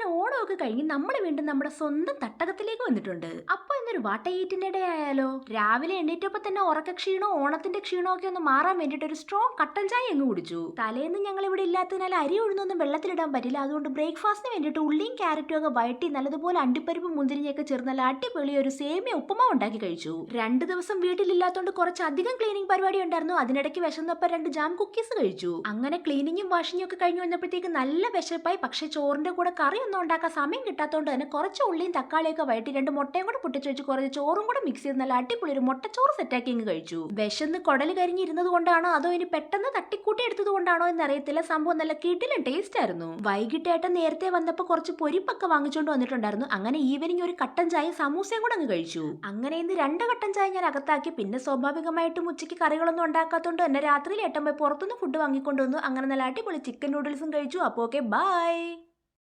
അങ്ങനെ ഓണമൊക്കെ കഴിഞ്ഞ് നമ്മൾ വീണ്ടും നമ്മുടെ സ്വന്തം തട്ടകത്തിലേക്ക് വന്നിട്ടുണ്ട്. അപ്പൊ ഇന്നൊരു വാട്ടയീറ്റിന്റെ ആയാലോ രാവിലെ എണ്ണീറ്റപ്പോ തന്നെ ഉറക്ക ക്ഷീണോ ഓണത്തിന്റെ ക്ഷീണോ ഒക്കെ ഒന്ന് മാറാൻ വേണ്ടിട്ട് ഒരു സ്ട്രോങ് കട്ടൻ ചായ അങ്ങ് കുടിച്ചു. തലേന്ന് ഞങ്ങൾ ഇവിടെ ഇല്ലാത്തതിനാൽ അരി ഉഴുന്നൊന്നും വെള്ളത്തിലിടാൻ പറ്റില്ല. അതുകൊണ്ട് ബ്രേക്ക്ഫാസ്റ്റിന് വേണ്ടിയിട്ട് ഉള്ളിയും ക്യാരറ്റും ഒക്കെ വഴറ്റി നല്ലതുപോലെ അണ്ടിപ്പരിപ്പ് മുന്തിരിഞ്ഞൊക്കെ ചേർന്ന് നല്ല അടിപൊളി ഒരു സേമിയ ഉപ്പുമാവ് ഉണ്ടാക്കി കഴിച്ചു. രണ്ട് ദിവസം വീട്ടിലില്ലാത്തതുകൊണ്ട് കുറച്ച് അധികം ക്ലീനിങ് പരിപാടി ഉണ്ടായിരുന്നു. അതിനിടയ്ക്ക് വിശന്നപ്പോ രണ്ട് ജാം കുക്കീസ് കഴിച്ചു. അങ്ങനെ ക്ലീനിങ്ങും വാഷിങ്ങും ഒക്കെ കഴിഞ്ഞു വന്നപ്പോഴത്തേക്ക് നല്ല വിശപ്പായി. പക്ഷേ ചോറിന്റെ കൂടെ കറി ഒന്നും ഉണ്ടാക്കാൻ സമയം കിട്ടാത്തതുകൊണ്ട് തന്നെ കുറച്ച് ഉള്ളിയും തക്കാളിയൊക്കെ വഴറ്റി രണ്ട് മുട്ടയും കൂടെ പൊട്ടിച്ച് വെച്ച് കുറച്ച് ചോറും കൂടെ മിക്സ് ചെയ്ത് നല്ല അടിപൊളി ഒരു മുട്ടച്ചോറ് സെറ്റാക്കി അങ്ങ് കഴിച്ചു. വിശന്ന് കുടൽ കരിഞ്ഞിരുന്നത് കൊണ്ടാണോ അതോ ഇനി പെട്ടെന്ന് തട്ടിക്കൂട്ടി എടുത്തത് കൊണ്ടാണോ എന്നറിയത്തില്ല. സംഭവം നല്ല കിടിലൻ ടേസ്റ്റ് ആയിരുന്നു. വൈകിട്ടേട്ടൻ നേരത്തെ വന്നപ്പോൾ കുറച്ച് പൊരിപ്പൊക്കെ വാങ്ങിച്ചുകൊണ്ട് വന്നിട്ടുണ്ടായിരുന്നു. അങ്ങനെ ഈവനിങ് ഒരു കട്ടൻ ചായ സമൂസയും കൂടെ അങ്ങ് കഴിച്ചു. അങ്ങനെ ഇന്ന് രണ്ട് കട്ടൻ ചായ ഞാൻ അകത്താക്കി. പിന്നെ സ്വാഭാവികമായിട്ടും ഉച്ചയ്ക്ക് കറികളൊന്നും ഉണ്ടാക്കാത്തതുകൊണ്ട് തന്നെ രാത്രിയിൽ ഏട്ടൻ പോയി പുറത്തുനിന്ന് ഫുഡ് വാങ്ങിക്കൊണ്ടുവന്നു അങ്ങനെ നല്ല അടിപൊളി ചിക്കൻ നൂഡിൽസും കഴിച്ചു. അപ്പോൾ ഓക്കെ ബൈ